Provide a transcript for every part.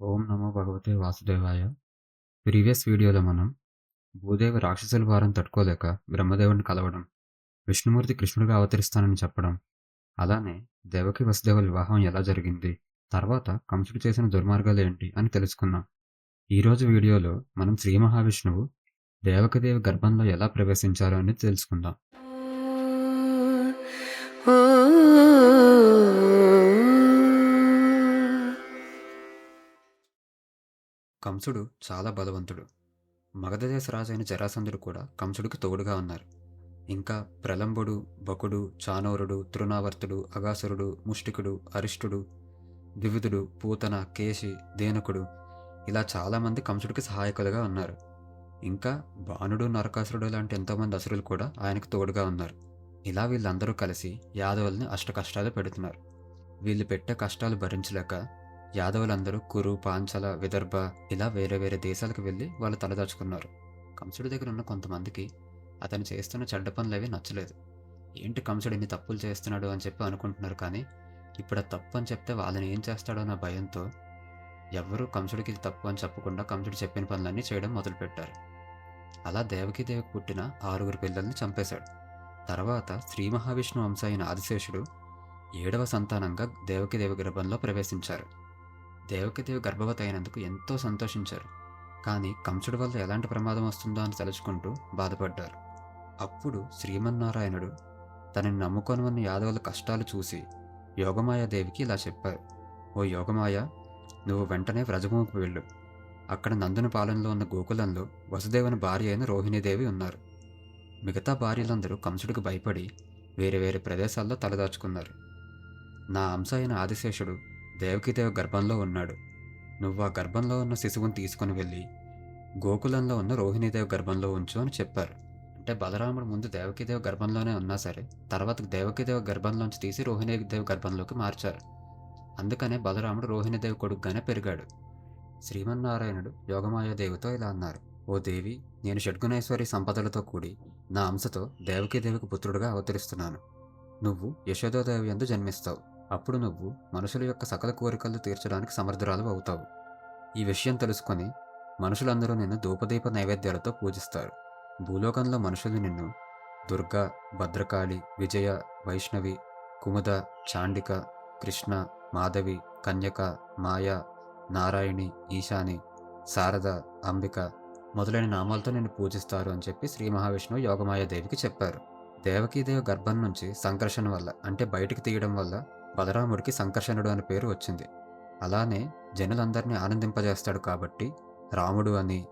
ఓం నమో భగవతే వాసుదేవాయ. ప్రీవియస్ వీడియోలో మనం భూదేవి రాక్షసుల భారం తట్టుకోలేక బ్రహ్మదేవుని కలవడం విష్ణుమూర్తి కృష్ణుడిగా అవతరిస్తానని చెప్పడం అలానే దేవకి వసుదేవుల వివాహం ఎలా జరిగింది తర్వాత కంసుడు చేసిన దుర్మార్గాలు ఏంటి అని తెలుసుకున్నాం ఈరోజు వీడియోలో మనం శ్రీ మహావిష్ణువు దేవకదేవి గర్భంలో ఎలా ప్రవేశించారో అనేది తెలుసుకుందాం. కంసుడు చాలా బలవంతుడు. మగధదేశ రాజైన జరాసంధుడు కూడా కంసుడికి తోడుగా ఉన్నారు. ఇంకా ప్రలంబుడు బకుడు చానోరుడు తృణావర్తుడు అగాసురుడు ముష్టికుడు అరిష్టుడు వివిధుడు పూతన కేశి దేనకుడు ఇలా చాలామంది కంసుడికి సహాయకులుగా ఉన్నారు. ఇంకా బాణుడు నరకాసురుడు లాంటి ఎంతోమంది అసురులు కూడా ఆయనకు తోడుగా ఉన్నారు. ఇలా వీళ్ళందరూ కలిసి యాదవుల్ని అష్ట కష్టాలు పెడుతున్నారు. వీళ్ళు పెట్టే కష్టాలు భరించలేక యాదవులందరూ కురు పాంచల విదర్భ ఇలా వేరే వేరే దేశాలకు వెళ్ళి వాళ్ళు తలదాచుకున్నారు. కంసుడి దగ్గర ఉన్న కొంతమందికి అతను చేస్తున్న చెడ్డ పనులవి నచ్చలేదు. ఏంటి కంసుడు ఇన్ని తప్పులు చేస్తున్నాడు అని చెప్పి అనుకుంటున్నారు కానీ ఇప్పుడు ఆ తప్పు అని చెప్తే వాళ్ళని ఏం చేస్తాడో అన్న భయంతో ఎవ్వరూ కంసుడికి ఇది తప్పు అని చెప్పకుండా కంసుడు చెప్పిన పనులన్నీ చేయడం మొదలుపెట్టారు. అలా దేవకీదేవికి పుట్టిన ఆరుగురు పిల్లల్ని చంపేశాడు. తర్వాత శ్రీ మహావిష్ణు వంశ అయిన ఆదిశేషుడు ఏడవ సంతానంగా దేవకీదేవి గర్భంలో ప్రవేశించారు. దేవకదేవి గర్భవతి అయినందుకు ఎంతో సంతోషించారు. కానీ కంసుడి వల్ల ఎలాంటి ప్రమాదం వస్తుందో అని తలుచుకుంటూ బాధపడ్డారు. అప్పుడు శ్రీమన్నారాయణుడు తనని నమ్ముకొని ఉన్న యాదవుల కష్టాలు చూసి యోగమాయాదేవికి ఇలా చెప్పారు. ఓ యోగమాయ నువ్వు వెంటనే వ్రజభూమికి వెళ్ళు. అక్కడ నందుని పాలనలో ఉన్న గోకులంలో వసుదేవుని భార్య అయిన రోహిణీదేవి ఉన్నారు. మిగతా భార్యలందరూ కంసుడికి భయపడి వేరే వేరే ప్రదేశాల్లో తలదాచుకున్నారు. నా అంశ అయిన ఆదిశేషుడు దేవకీదేవి గర్భంలో ఉన్నాడు. నువ్వు ఆ గర్భంలో ఉన్న శిశువుని తీసుకుని వెళ్ళి గోకులంలో ఉన్న రోహిణీదేవి గర్భంలో ఉంచు అని చెప్పారు. అంటే బలరాముడు ముందు దేవకీదేవి గర్భంలోనే ఉన్నా సరే తర్వాత దేవకీదేవి గర్భంలోంచి తీసి రోహిణీదేవి గర్భంలోకి మార్చారు. అందుకనే బలరాముడు రోహిణీదేవి కొడుకుగానే పెరిగాడు. శ్రీమన్నారాయణుడు యోగమాయాదేవితో ఇలా అన్నారు ఓ దేవి నేను షడ్గుణేశ్వరి సంపదలతో కూడి నా అంశతో దేవకీదేవికి పుత్రుడుగా అవతరిస్తున్నాను. నువ్వు యశోదాదేవి ఎందు జన్మిస్తావు. అప్పుడు నువ్వు మనుషుల యొక్క సకల కోరికలు తీర్చడానికి సమర్థురాలు అవుతావు. ఈ విషయం తెలుసుకొని మనుషులందరూ నిన్ను ధూపదీప నైవేద్యాలతో పూజిస్తారు. భూలోకంలో మనుషులు నిన్ను దుర్గా భద్రకాళి విజయ వైష్ణవి కుముద చాండిక కృష్ణ మాధవి కన్యక మాయ నారాయణి ఈశాని శారద అంబిక మొదలైన నామాలతో నిన్ను పూజిస్తారు అని చెప్పి శ్రీ మహావిష్ణువు యోగమాయ దేవికి చెప్పారు. దేవకీదేవి గర్భం నుంచి సంకర్షణ వల్ల అంటే బయటికి తీయడం వల్ల బలరాముడికి సంకర్షణుడు అనే పేరు వచ్చింది. అలానే జనులందరినీ ఆనందింపజేస్తాడు కాబట్టి రాముడు అని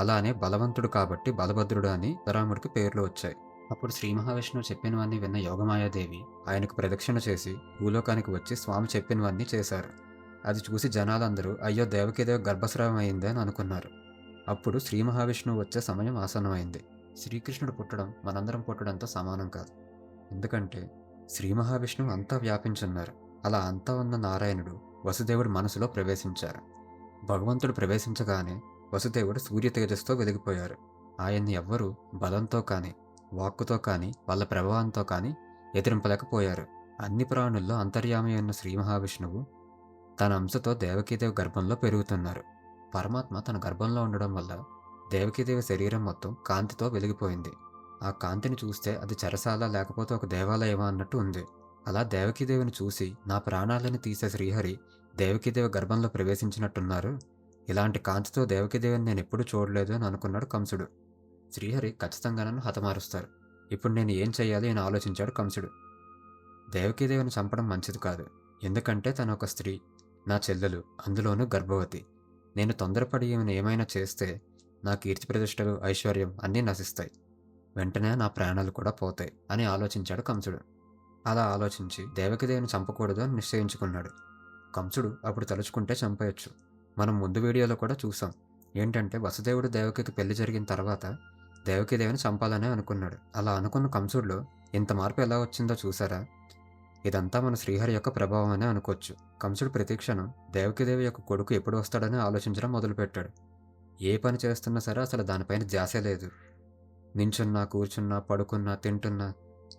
అలానే బలవంతుడు కాబట్టి బలభద్రుడు అని బలరాముడికి పేర్లు వచ్చాయి. అప్పుడు శ్రీ మహావిష్ణువు చెప్పినవన్నీ విన్న యోగమాయాదేవి ఆయనకు ప్రదక్షిణ చేసి భూలోకానికి వచ్చి స్వామి చెప్పినవన్నీ చేశారు. అది చూసి జనాలందరూ అయ్యో దేవకీదేవి గర్భస్రావం అయింది అని అనుకున్నారు. అప్పుడు శ్రీ మహావిష్ణువు వచ్చే సమయం ఆసన్నమైంది. శ్రీకృష్ణుడు పుట్టడం మనందరం పుట్టడంతో సమానం కాదు. ఎందుకంటే శ్రీ మహావిష్ణువు అంతా వ్యాపించున్నారు. అలా అంతా ఉన్న నారాయణుడు వసుదేవుడు మనసులో ప్రవేశించారు. భగవంతుడు ప్రవేశించగానే వసుదేవుడు సూర్య తేజస్తో వెలిగిపోయారు. ఆయన్ని ఎవ్వరూ బలంతో కానీ వాక్కుతో కానీ వాళ్ళ ప్రభావంతో కానీ ఎదిరింపలేకపోయారు. అన్ని ప్రాణుల్లో అంతర్యామి ఉన్న శ్రీ మహావిష్ణువు తన అంశతో దేవకీదేవి గర్భంలో పెరుగుతున్నారు. పరమాత్మ తన గర్భంలో ఉండడం వల్ల దేవకీదేవి శరీరం మొత్తం కాంతితో వెలిగిపోయింది. ఆ కాంతిని చూస్తే అది చెరసాల లేకపోతే ఒక దేవాలయమా అన్నట్టు ఉంది. అలా దేవకీదేవిని చూసి నా ప్రాణాలను తీసే శ్రీహరి దేవకీదేవి గర్భంలో ప్రవేశించినట్టున్నారు. ఇలాంటి కాంతితో దేవకీదేవిని నేను ఎప్పుడూ చూడలేదు అని అనుకున్నాడు కంసుడు. శ్రీహరి ఖచ్చితంగా నన్ను హతమారుస్తారు. ఇప్పుడు నేను ఏం చేయాలి అని ఆలోచించాడు కంసుడు. దేవకీదేవిని చంపడం మంచిది కాదు. ఎందుకంటే తను ఒక స్త్రీ నా చెల్లెలు అందులోనూ గర్భవతి. నేను తొందరపడి ఈమెను ఏమైనా చేస్తే నా కీర్తి ప్రతిష్టలు ఐశ్వర్యం అన్నీ నశిస్తాయి. వెంటనే నా ప్రాణాలు కూడా పోతాయి అని ఆలోచించాడు కంసుడు. అలా ఆలోచించి దేవకిదేవిని చంపకూడదు అని నిశ్చయించుకున్నాడు. కంసుడు అప్పుడు తలుచుకుంటే చంపేయచ్చు. మనం ముందు వీడియోలో కూడా చూసాం. ఏంటంటే వసుదేవుడు దేవకికి పెళ్ళి జరిగిన తర్వాత దేవకిదేవిని చంపాలనే అనుకున్నాడు. అలా అనుకున్న కంసుడిలో ఇంత మార్పు ఎలా వచ్చిందో చూసారా? ఇదంతా మన శ్రీహరి యొక్క ప్రభావం అనే అనుకోవచ్చు. కంసుడు ప్రతీక్షణం దేవకిదేవి యొక్క కొడుకు ఎప్పుడు వస్తాడని ఆలోచించడం మొదలుపెట్టాడు. ఏ పని చేస్తున్నా సరే అసలు దానిపైన ధ్యాసే లేదు. నించున్నా కూర్చున్నా పడుకున్నా తింటున్నా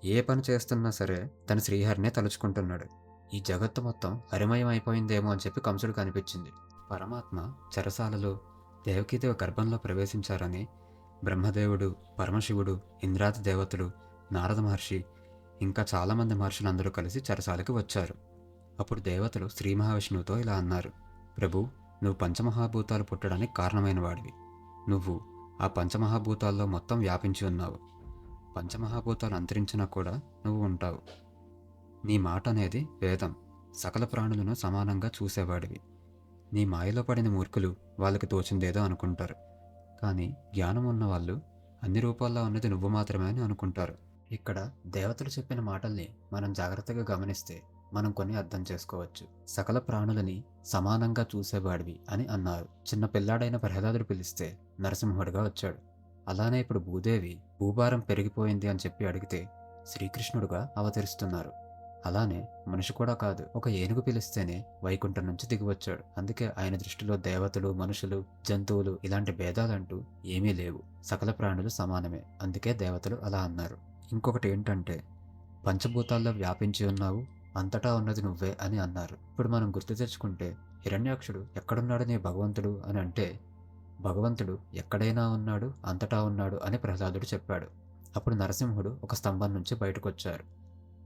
ఏ పని చేస్తున్నా సరే తన శ్రీహరినే తలుచుకుంటున్నాడు. ఈ జగత్తు మొత్తం హరిమయం అయిపోయిందేమో అని చెప్పి కంసుడు కనిపించింది పరమాత్మ చెరసాలలో దేవకీదేవ గర్భంలో ప్రవేశించారని బ్రహ్మదేవుడు పరమశివుడు ఇంద్రాది దేవతలు నారద మహర్షి ఇంకా చాలామంది మహర్షులు అందరూ కలిసి చెరసాలకు వచ్చారు. అప్పుడు దేవతలు శ్రీ మహావిష్ణువుతో ఇలా అన్నారు ప్రభు నువ్వు పంచమహాభూతాలు పుట్టడానికి కారణమైన వాడివి నువ్వు ఆ పంచమహాభూతాల్లో మొత్తం వ్యాపించి ఉన్నావు. పంచమహాభూతాలు అంతరించినా కూడా నువ్వు ఉంటావు. నీ మాట అనేది వేదం. సకల ప్రాణులను సమానంగా చూసేవాడివి. నీ మాయలో పడిన మూర్ఖులు వాళ్ళకి తోచిందేదో అనుకుంటారు. కానీ జ్ఞానం ఉన్నవాళ్ళు అన్ని రూపాల్లో ఉన్నది నువ్వు మాత్రమే అని అనుకుంటారు. ఇక్కడ దేవతలు చెప్పిన మాటల్ని మనం జాగ్రత్తగా గమనిస్తే మనం కొన్ని అర్థం చేసుకోవచ్చు. సకల ప్రాణులని సమానంగా చూసేవాడివి అని అన్నారు. చిన్న పిల్లాడైన ప్రహ్లాదుడు పిలిస్తే నరసింహుడిగా వచ్చాడు. అలానే ఇప్పుడు భూదేవి భూభారం పెరిగిపోయింది అని చెప్పి అడిగితే శ్రీకృష్ణుడుగా అవతరిస్తున్నారు. అలానే మనిషి కూడా కాదు ఒక ఏనుగు పిలిస్తేనే వైకుంఠం నుంచి దిగివచ్చాడు. అందుకే ఆయన దృష్టిలో దేవతలు మనుషులు జంతువులు ఇలాంటి భేదాలంటూ ఏమీ లేవు. సకల ప్రాణులు సమానమే. అందుకే దేవతలు అలా అన్నారు. ఇంకొకటి ఏంటంటే పంచభూతాల్లో వ్యాపించి ఉన్నావు. అంతటా ఉన్నది నువ్వే అని అన్నారు. ఇప్పుడు మనం గుర్తు తెచ్చుకుంటే హిరణ్యాక్షుడు ఎక్కడున్నాడు నీ భగవంతుడు అని అంటే భగవంతుడు ఎక్కడైనా ఉన్నాడు అంతటా ఉన్నాడు అని ప్రహ్లాదుడు చెప్పాడు. అప్పుడు నరసింహుడు ఒక స్తంభం నుంచి బయటకొచ్చారు.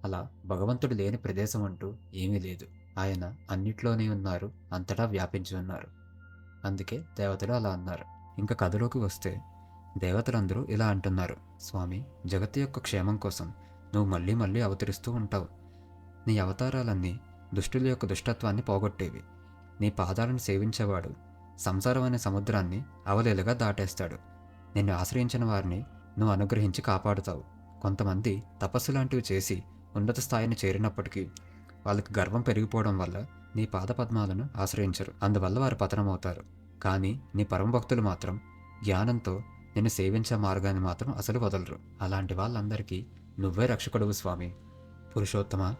అలా భగవంతుడు లేని ప్రదేశం అంటూ ఏమీ లేదు. ఆయన అన్నిట్లోనే ఉన్నారు అంతటా వ్యాపించి ఉన్నారు. అందుకే దేవతలు అలా అన్నారు. ఇంకా కథలోకి వస్తే దేవతలందరూ ఇలా అంటున్నారు. స్వామి జగత్తు యొక్క క్షేమం కోసం నువ్వు మళ్ళీ మళ్ళీ అవతరిస్తూ ఉంటావు. నీ అవతారాలన్నీ దుష్టుల యొక్క దుష్టత్వాన్ని పోగొట్టేవి. నీ పాదాలను సేవించేవాడు సంసారం అనే సముద్రాన్ని అవలేలుగా దాటేస్తాడు. నిన్ను ఆశ్రయించిన వారిని నువ్వు అనుగ్రహించి కాపాడుతావు. కొంతమంది తపస్సు లాంటివి చేసి ఉన్నత స్థాయిని చేరినప్పటికీ వాళ్ళకి గర్వం పెరిగిపోవడం వల్ల నీ పాదపద్మాలను ఆశ్రయించరు. అందువల్ల వారు పతనమవుతారు. కానీ నీ పరమ భక్తులు మాత్రం జ్ఞానంతో నిన్ను సేవించే మార్గాన్ని మాత్రం అసలు వదలరు. అలాంటి వాళ్ళందరికీ నువ్వే రక్షకుడువు స్వామి. పురుషోత్తమ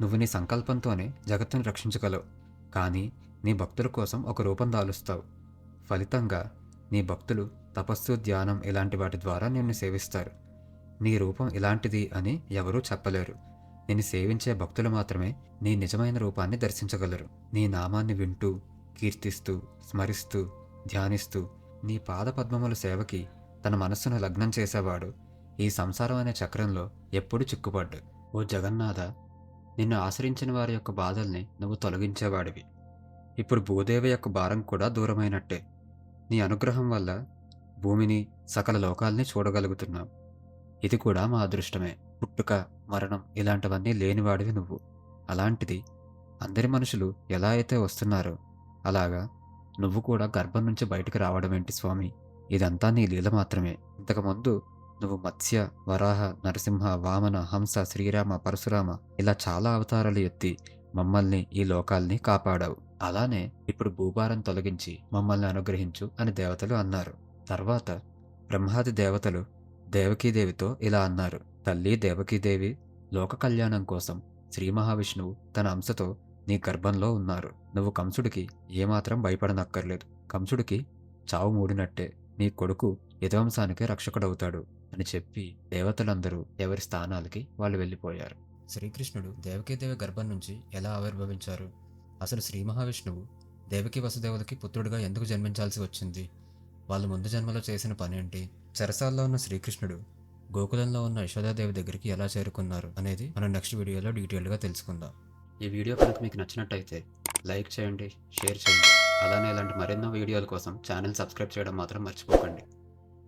నువ్వు నీ సంకల్పంతోనే జగత్తును రక్షించగలవు. కానీ నీ భక్తుల కోసం ఒక రూపం దాలుస్తావు. ఫలితంగా నీ భక్తులు తపస్సు ధ్యానం ఇలాంటి వాటి ద్వారా నిన్ను సేవిస్తారు. నీ రూపం ఇలాంటిది అని ఎవరూ చెప్పలేరు. నిన్ను సేవించే భక్తులు మాత్రమే నీ నిజమైన రూపాన్ని దర్శించగలరు. నీ నామాన్ని వింటూ కీర్తిస్తూ స్మరిస్తూ ధ్యానిస్తూ నీ పాదపద్మముల సేవకి తన మనస్సును లగ్నం చేసేవాడు ఈ సంసారం అనే చక్రంలో ఎప్పుడూ చిక్కుపడ్డు. ఓ జగన్నాథ నిన్ను ఆశ్రయించిన వారి యొక్క బాధల్ని నువ్వు తొలగించేవాడివి. ఇప్పుడు భూదేవి యొక్క భారం కూడా దూరమైనట్టే. నీ అనుగ్రహం వల్ల భూమిని సకల లోకాల్ని చూడగలుగుతున్నాం ఇది కూడా మా అదృష్టమే. పుట్టుక మరణం ఇలాంటివన్నీ లేనివాడివి నువ్వు. అలాంటిది అందరి మనుషులు ఎలా అయితే వస్తున్నారో అలాగా నువ్వు కూడా గర్భం నుంచి బయటకు రావడం ఏంటి స్వామి? ఇదంతా నీ లీల మాత్రమే. ఇంతకుముందు నువ్వు మత్స్య వరాహ నరసింహ వామన హంస శ్రీరామ పరశురామ ఇలా చాలా అవతారాలు ఎత్తి మమ్మల్ని ఈ లోకాల్ని కాపాడావు. అలానే ఇప్పుడు భూభారం తొలగించి మమ్మల్ని అనుగ్రహించు అని దేవతలు అన్నారు. తర్వాత బ్రహ్మాది దేవతలు దేవకీదేవితో ఇలా అన్నారు. తల్లి దేవకీదేవి లోక కళ్యాణం కోసం శ్రీ మహావిష్ణువు తన అంశతో నీ గర్భంలో ఉన్నారు. నువ్వు కంసుడికి ఏమాత్రం భయపడనక్కర్లేదు. కంసుడికి చావు మూడినట్టే. నీ కొడుకు యదువంశానికి రక్షకుడవుతాడు. అని చెప్పి దేవతలందరూ ఎవరి స్థానాలకి వాళ్ళు వెళ్ళిపోయారు. శ్రీకృష్ణుడు దేవకీదేవి గర్భం నుంచి ఎలా ఆవిర్భవించారు? అసలు శ్రీ మహావిష్ణువు దేవకి వసుదేవులకి పుత్రుడిగా ఎందుకు జన్మించాల్సి వచ్చింది? వాళ్ళు ముందు జన్మలో చేసిన పనేంటి చెరసాల్లో ఉన్న శ్రీకృష్ణుడు గోకులంలో ఉన్న యశోదాదేవి దగ్గరికి ఎలా చేరుకున్నారు అనేది మనం నెక్స్ట్ వీడియోలో డీటెయిల్గా తెలుసుకుందాం. ఈ వీడియో కనుక మీకు నచ్చినట్టయితే లైక్ చేయండి షేర్ చేయండి. అలానే ఇలాంటి మరెన్నో వీడియోల కోసం ఛానల్ సబ్స్క్రైబ్ చేయడం మాత్రం మర్చిపోకండి.